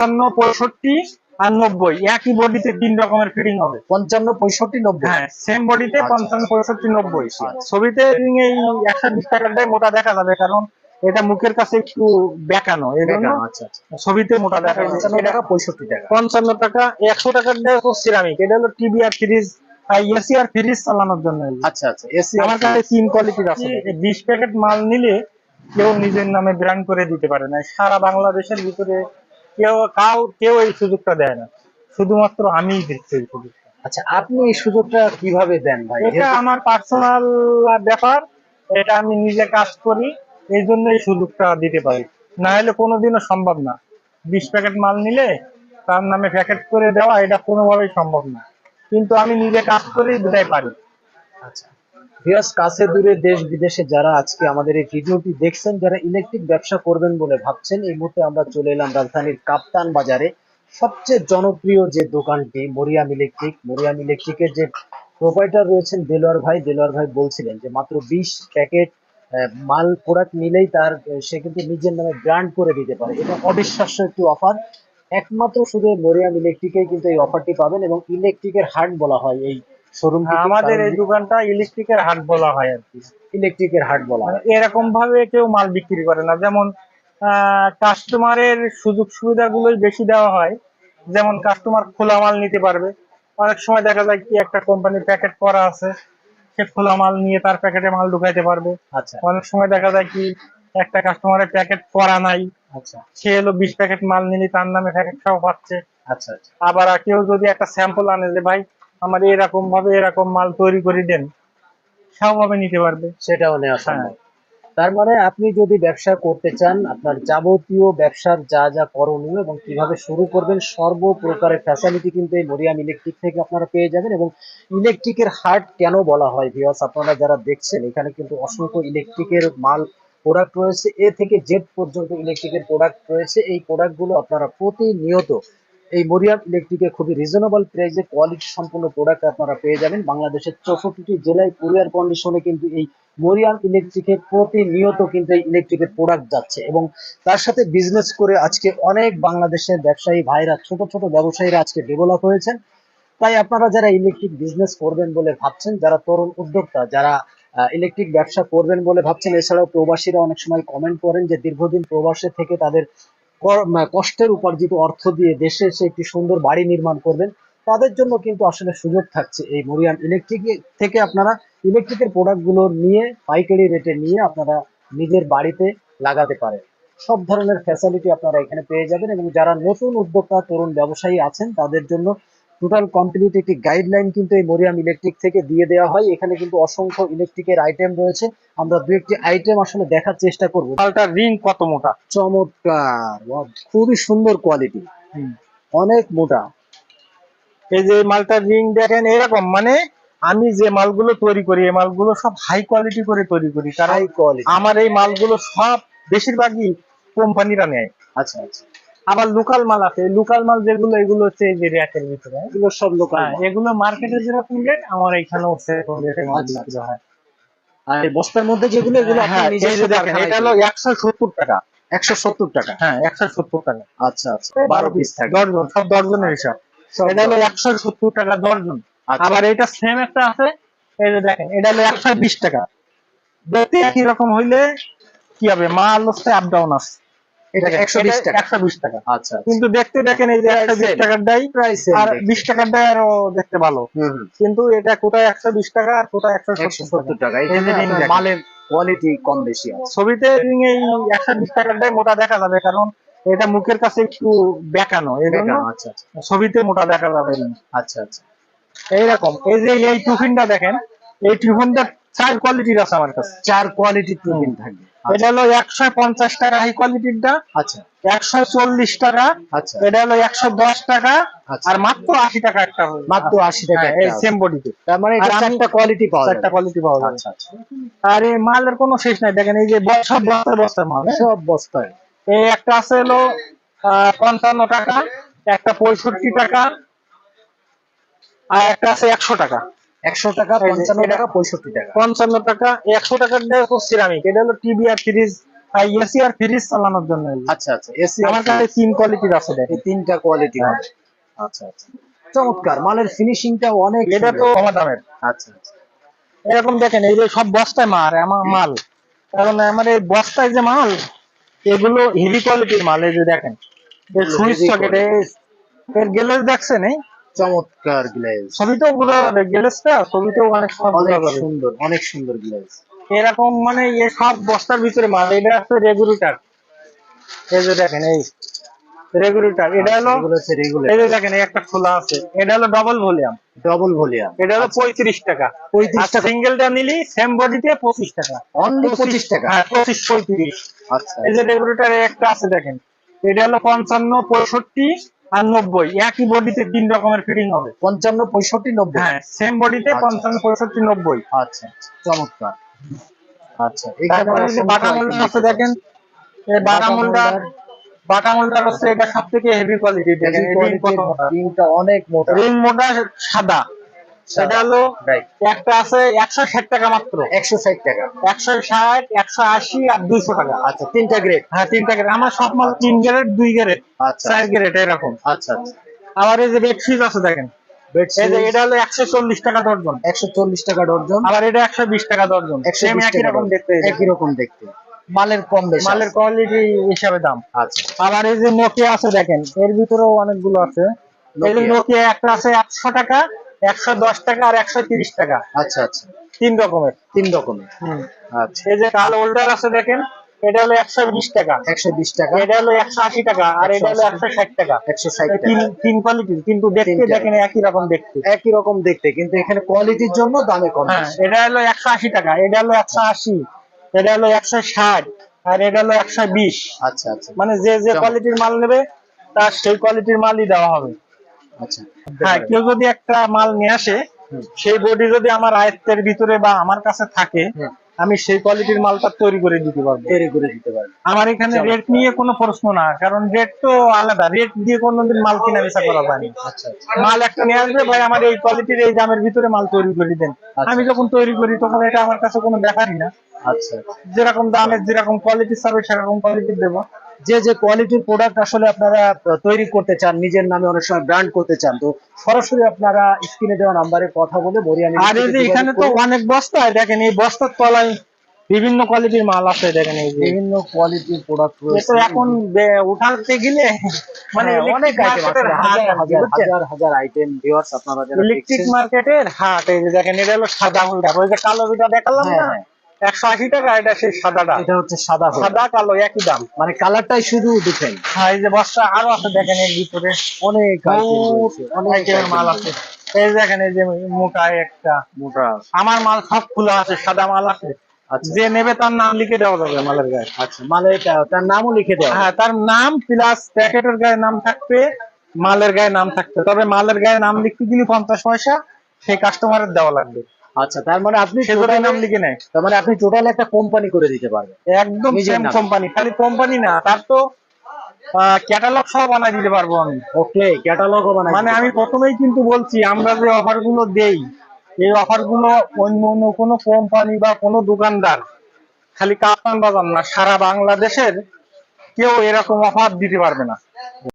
পঞ্চান্ন পঁয়ষট্টি আর নব্বই। একই বডিতে তিন রকমের ফিটিং হবে। পঞ্চান্ন পঁয়ষট্টি নব্বই। হ্যাঁ সেম বডিতে আচ্ছা। পঞ্চান্ন পঁয়ষট্টি নব্বই। আচ্ছা। ছবিতে এই একশো বিশ টাকাটাই মোটা দেখা যাবে কারণ এটা মুখের কাছে একটু বেঁকানো এই জন্য আচ্ছা ছবিতে মোটা দেখা পঞ্চান্ন টাকা পঁয়ষট্টি টাকা। পঞ্চান্ন টাকা একশো টাকার সিরামিক এটা হলো টিভি আর ফ্রিজ এসি আর ফ্রিজ চালানোর জন্য। আচ্ছা আচ্ছা এসি আমার কাছে তিন কোয়ালিটির আছে। বিশ প্যাকেট মাল নিলে কেউ নিজের নামে ব্র্যান্ড করে দিতে পারে না। সারা বাংলাদেশের ভিতরে কেউ কাউ কেউ এই সুযোগটা দেয় না। শুধুমাত্র আমিই দিচ্ছি এই সুযোগটা। আচ্ছা আপনি এই সুযোগটা কীভাবে দেন ভাই? এটা আমার পার্সোনাল ব্যাপার এটা আমি নিজে কাজ করি এই জন্য এই সুযোগটা দিতে পারি। না হলে কোনোদিনও সম্ভব না। বিশ প্যাকেট মাল নিলে তার নামে প্যাকেট করে দেওয়া এটা কোনোভাবেই সম্ভব না। কিন্তু আমি নিজে কাজ করেই বিদায় পারি। আচ্ছা। ভিউয়ার্স, কাছে দূরে দেশ বিদেশে যারা আজকে আমাদের এই ভিডিওটি দেখছেন, যারা ইলেকট্রিক ব্যবসা করবেন বলে ভাবছেন, এই মুহূর্তে আমরা চলে এলাম রাজধানীর কাপ্তান বাজারে। সবচেয়ে জনপ্রিয় যে দোকানটি, মরিয়াম ইলেকট্রিক, মরিয়াম ইলেকট্রিকের যে প্রোপাইটার রয়েছেন দেলোয়ার ভাই দেলোয়ার ভাই বলছিলেন যে মাত্র বিশ প্যাকেট মাল প্রোডাক্ট নিলেই তার, সে কিন্তু নিজের নামে ব্র্যান্ড করে দিতে পারে। এটা অবিশ্বাস্য একটি অফার একমাত্র শুধু মরিয়াম ইলেকট্রিকেই কিন্তু এই অফারটি পাবেন এবং ইলেকট্রিকের হাট বলা হয় এই শোরুম হ্যাঁ, আমাদের এই দোকানটা ইলেকট্রিকের হাট বলা হয় আর কি। ইলেকট্রিকের হাট বলা মানে হয় এরকম ভাবে কেউ মাল বিক্রি করে না। যেমন কাস্টমারের সুযোগ সুবিধাগুলোই বেশি দেওয়া হয়। যেমন কাস্টমার খোলা মাল নিতে পারবে। অনেক সময় দেখা যায় কি একটা কোম্পানির প্যাকেট করা আছে। সে খোলা মাল নিয়ে তার প্যাকেটে মাল ঢুকাইতে পারবে। আচ্ছা। অনেক সময় দেখা যায় কি একটা কাস্টমারের প্যাকেট করা নাই। আচ্ছা। সে এলো বিশ প্যাকেট মাল নিলে তার নামে প্যাকেট সহ পাচ্ছে। আচ্ছা আচ্ছা। আবার কেউ যদি একটা স্যাম্পল আনে যে ভাই আমার এরকম ভাবে এরকম মাল তৈরি করে দেন সেভাবে নিতে পারবে। সেটাও নেওয়া হ্যাঁ। সম্ভব তার মানে আপনি যদি ব্যবসা করতে চান আপনার যাবতীয় ব্যবসার যা যা করণীয় এবং কীভাবে শুরু করবেন সর্বপ্রকারের ফ্যাসিলিটি কিন্তু এই মরিয়াম ইলেকট্রিক থেকে আপনারা পেয়ে যাবেন এবং ইলেকট্রিকের হার্ট কেন বলা হয় ভিওস আপনারা যারা দেখছেন এখানে কিন্তু অসংখ্য ইলেকট্রিকের মাল প্রোডাক্ট রয়েছে। এ থেকে জেড পর্যন্ত ইলেকট্রিকের প্রোডাক্ট রয়েছে। এই প্রোডাক্টগুলো আপনারা প্রতিনিয়ত এই মরিয়াম ইলেকট্রিকে খুবই রিজনেবল প্রাইসে কোয়ালিটি সম্পূর্ণ প্রোডাক্ট আপনারা পেয়ে যাবেন। বাংলাদেশের চৌষট্টি জেলায় কুরিয়ার কন্ডিশনে কিন্তু এই মরিয়াম ইলেকট্রিকের প্রতিনিয়ত কিন্তু এই ইলেকট্রিকের প্রোডাক্ট যাচ্ছে এবং তার সাথে বিজনেস করে আজকে অনেক বাংলাদেশের ব্যবসায়ী ভাইরা, ছোট ছোট ব্যবসায়ীরা আজকে ডেভেলপ হয়েছেন। তাই আপনারা যারা ইলেকট্রিক বিজনেস করবেন বলে ভাবছেন, যারা তরুণ উদ্যোক্তা, যারা ইলেকট্রিক ব্যবসা করবেন বলে ভাবছেন, এছাড়াও প্রবাসীরা অনেক সময় কমেন্ট করেন যে দীর্ঘদিন প্রবাসে থেকে তাদের কষ্টের উপার্জিত অর্থ দিয়ে দেশে এসে একটি সুন্দর বাড়ি নির্মাণ করবেন, তাদের জন্য কিন্তু আসলে সুযোগ থাকছে এই মরিয়াম ইলেকট্রিক থেকে আপনারা ইলেকট্রিকের প্রোডাক্টগুলো নিয়ে, পাইকারি রেটে নিয়ে আপনারা নিজের বাড়িতে লাগাতে পারেন। সব ধরনের ফ্যাসিলিটি আপনারা এখানে পেয়ে যাবেন এবং যারা নতুন উদ্যোক্তা, তরুণ ব্যবসায়ী আছেন, তাদের জন্য টোটাল কমপ্লিট একটি গাইডলাইন কিন্তু এই মরিয়াম ইলেকট্রিক থেকে দিয়ে দেওয়া হয়। এখানে কিন্তু অসংখ্য ইলেকট্রিকের আইটেম রয়েছে। আমরা দু একটি আইটেম আসলে দেখার চেষ্টা করব। মালটার রিং কত মোটা? চমৎকার! খুবই সুন্দর কোয়ালিটি অনেক মোটা। এই যে মালটার রিং দেখেন এরকম মানে আমি যে মালগুলো তৈরি করি এই মালগুলো সব হাই কোয়ালিটি করে তৈরি করি। কারণ আমার এই মালগুলো সব বেশিরভাগই কোম্পানিরা নেয়। আচ্ছা আচ্ছা। আবার লোকাল মাল আছে। লোকাল মাল যেগুলো এগুলো হচ্ছে এই যে র্যাকের ভিতরে। এগুলো সব লোকাল হ্যাঁ, এগুলো মার্কেটে যেরকম রেট আমার এখানেও সেরকম রেটে মাল হয় আর এই বস্তার মধ্যে যেগুলো এগুলো হ্যাঁ আপনি যে নিজস্ব দেখেন এটা হলো একশো সত্তর টাকা। একশো সত্তর টাকা? হ্যাঁ একশো সত্তর টাকা। আচ্ছা আচ্ছা। বারো পিস থাকে। দর্জন সব দর্জনের হিসাব। এটা হলো একশো সত্তর টাকা দর্জন আচ্ছা। আবার এটা সেম একটা আছে এই যে দেখেন এটা হলো একশো বিশ টাকা। দেখতে একই রকম হইলে কি হবে? মাল হচ্ছে আপ ডাউন আছে। এটা টাকা। আচ্ছা কিন্তু দেখতে দেখেন এই যে একশো বিশ Same. টাকার ডাই প্রাইস আর বিশ টাকার ডাই আরও দেখতে ভালো। হুম হুম। কিন্তু এটা কোথায় একশো বিশ টাকা আর কোথায় একশো একশো সত্তর সত্তর টাকা। এখানে ring আপনার দেখেন। মালের কোয়ালিটি কম বেশি আছে। ছবিতে রিং এই একশো বিশ টাকারটাই মোটা দেখা যাবে কারণ এটা মুখের কাছে একটু বেকানো আচ্ছা আচ্ছা। ছবিতে মোটা দেখা যাবে। আচ্ছা আচ্ছা। এইরকম এই যে এই টিফিনটা দেখেন এই টিফিনটা চার কোয়ালিটির আছে আমার কাছে। চার কোয়ালিটির টিফিন থাকবে। এটা হলো একশো পঞ্চাশ টাকা হাই কোয়ালিটিরটা আচ্ছা। একশো চল্লিশ টাকা। আচ্ছা। এটা হলো একশো দশ টাকা। আচ্ছা। আর মাত্র আশি টাকা একটা হবে। মাত্র আশি টাকা হ্যাঁ, এই একটা। সেম বডিতে তার মানে এটা চারটা কোয়ালিটি পাওয়া যাবে। কোয়ালিটি পাওয়া যাবে। আচ্ছা আচ্ছা। আর এই মালের কোনো শেষ নাই। দেখেন এই যে সব বস্তায় বস্তায় মাল হ্যাঁ? সব বস্তায়। এই একটা আছে হলো পঞ্চান্ন টাকা একটা পঁয়ষট্টি টাকা আর একটা আছে একশো টাকা। একশো টাকা এই যে পঞ্চান্ন এটা- টাকা পঁয়ষট্টি টাকা। পঞ্চান্ন টাকা একশো টাকার দেয় সিরামিক এটা হলো আর ফ্রিজ আর এসি আর ফ্রিজ চালানোর জন্য। আচ্ছা আচ্ছা এসি আমার কাছে তিন কোয়ালিটির আছে দেখেন। তিনটা কোয়ালিটি হবে আচ্ছা আচ্ছা। চমৎকার মালের ফিনিশিংটা অনেক এটা তো সুন্দর। দামের। আচ্ছা এরকম দেখেন এই যে সব বস্তায় মার আমার মাল। কারণ আমার এই বস্তায় যে মাল এগুলো হেভি কোয়ালিটির মাল এই যে দেখেন। সুইচ এর গ্যালেজ দেখছেন এই? চমৎকার গ্লেজ ছবিতেও বোঝা যাবে গ্যালেজটা ছবিতেও অনেক সুন্দর অনেক সুন্দর গ্লেজ এরকম মানে এ সব বস্তার ভিতরে মাল এটা হচ্ছে রেগুলেটর। এই যে দেখেন এই রেগুলেটর এটা হলো এই যে দেখেন একটা খোলা আছে। এটা হলো ডবল ভলিউম ডবল ভলিউম এটা হলো পঁয়ত্রিশ টাকা। 35 টাকা। সিঙ্গেলটা নিলি সেম বডিতে পঁচিশ টাকা। অনলি পঁচিশ টাকা? হ্যাঁ পঁচিশ পঁয়ত্রিশ। আচ্ছা। এই যে রেগুলেটর একটা আছে দেখেন। এটা হলো পঞ্চান্ন পঁয়ষট্টি আর নব্বই একই বডিতে তিন রকমের ফিটিং হবে। পঞ্চান্ন পঁয়ষট্টি নব্বই? হ্যাঁ সেম বডিতে আচ্ছা। পঞ্চান্ন পঁয়ষট্টি নব্বই। আচ্ছা চমৎকার। আচ্ছা আছে দেখেন এই হচ্ছে এটা সব থেকে হেভি কোয়ালিটি দেখেন অনেক রিং মোটা সাদা। সেটা হলো একটা আছে একশো ষাট টাকা মাত্র। একশো ষাট টাকা। একশো ষাট একশো আশি আর দুইশো টাকা। আচ্ছা তিনটা গ্রেড হ্যাঁ তিনটা গ্রেড আমার সব মাল তিন গ্রেড দুই গ্রেড আচ্ছা। চার গ্রেড এরকম। আচ্ছা আচ্ছা। আবার এই যে বেডশিট আছে দেখেন। এটা হলো একশো চল্লিশ টাকা দর্জন একশো চল্লিশ টাকা ডর্জন আবার এটা একশো বিশ টাকা দর্জন একই রকম দেখতে একই রকম দেখতে। মালের কম বেশি মালের কোয়ালিটি হিসাবে দাম। আচ্ছা। আবার এই যে নোকিয়া আছে দেখেন এর ভিতরেও অনেকগুলো আছে। এই যে নোকিয়া একটা আছে একশো টাকা একশো দশ টাকা আর একশো তিরিশ টাকা। আচ্ছা আচ্ছা। তিন রকমের। তিন রকমের। আচ্ছা। এই যে কাল হোল্ডার আছে দেখেন এটা হলো একশো বিশ টাকা। একশো বিশ টাকা। এটা হলো একশো আশি টাকা আর এটা হলো একশো ষাট টাকা। একশো ষাট তিন তিন কোয়ালিটি কিন্তু দেখতে দেখেন একই রকম দেখতে। একই রকম দেখতে কিন্তু এখানে কোয়ালিটির জন্য দামে কম। হ্যাঁ এটা হলো একশো আশি টাকা এটা হলো একশো আশি এটা হলো একশো ষাট আর এটা হলো একশো বিশ। আচ্ছা আচ্ছা। মানে যে যে কোয়ালিটির মাল নেবে তার সেই কোয়ালিটির মালই দেওয়া হবে। আচ্ছা। হ্যাঁ কেউ যদি একটা মাল নিয়ে আসে সেই বডি যদি আমার আয়ত্তের ভিতরে বা আমার কাছে থাকে আমি সেই কোয়ালিটির মালটা তৈরি করে দিতে পারব। তৈরি করে দিতে পারবে। আমার এখানে রেট নিয়ে কোনো প্রশ্ন না কারণ রেট তো আলাদা। রেট দিয়ে কোনোদিন মাল কিনা বেচা করা যায় না। আচ্ছা আচ্ছা। মাল একটা নিয়ে আসবে ভাই আমার এই কোয়ালিটির এই দামের ভিতরে মাল তৈরি করে দেন। আচ্ছা। আমি যখন তৈরি করি তখন এটা আমার কাছে কোনো ব্যাপারই না। আচ্ছা যেরকম দামের যেরকম কোয়ালিটি চাবে সেরকম কোয়ালিটির দেবো। যে যে কোয়ালিটির প্রোডাক্ট আসলে আপনারা তৈরি করতে চান নিজের নামে অনেক সময় ব্র্যান্ড করতে চান তো সরাসরি আপনারা স্ক্রিনে দেওয়া নাম্বারে কথা বলে মরিয়ানি আর এই যে এখানে তো অনেক বস্তা দেখেন এই বস্তার তলায় বিভিন্ন কোয়ালিটির মাল আছে দেখেন এই যে। বিভিন্ন কোয়ালিটির প্রোডাক্ট রয়েছে। এখন উঠাতে গেলে মানে হ্যাঁ, অনেক আইটেম আছে। হাজার হাজার হাজার আইটেম ভিউয়ার্স আপনারা যারা ইলেকট্রিক মার্কেটের হাট এই যে দেখেন এটা হলো সাদা হোল্ডার ওই যে কালো বিটা দেখালাম হ্যাঁ, না হ্যাঁ। একশো আশি টাকা এটা সেই সাদাটা। এটা হচ্ছে সাদা সাদা কালো একই দাম। মানে কালারটাই শুধু হ্যাঁ এই যে বস্তা আরও আছে দেখেন এর ভিতরে। অনেক আইটেম বহুত রয়েছে অনেক মাল আছে। এই দেখেন এই যে মোটা একটা। মোটা আমার মাল সব খোলা আছে সাদা মাল আছে। আচ্ছা। যে নেবে তার নাম লিখে দেওয়া যাবে মালের গায়ে। আচ্ছা মালের তার নামও লিখে দেওয়া হ্যাঁ তার নাম প্লাস প্যাকেটের গায়ে নাম থাকবে মালের গায়ে নাম থাকবে। তবে মালের গায়ে নাম লিখতে গেলে পঞ্চাশ পয়সা সেই কাস্টমারের দেওয়া লাগবে। আচ্ছা তার মানে আপনি সে যদি টোটাল নাম লিখে নেয়। তার মানে আপনি টোটাল একটা কোম্পানি করে দিতে পারবেন। একদম সেম কোম্পানি খালি কোম্পানি না তার তো ক্যাটালগ সহ বানাই দিতে পারব আমি। ওকে ক্যাটালগও বানাই মানে আমি প্রথমেই কিন্তু বলছি আমরা যে অফারগুলো দেই এই অফারগুলো অন্য অন্য কোনো কোম্পানি বা কোনো দোকানদার খালি কাপ্তান বাজার না সারা বাংলাদেশের কেউ এরকম অফার দিতে পারবে না।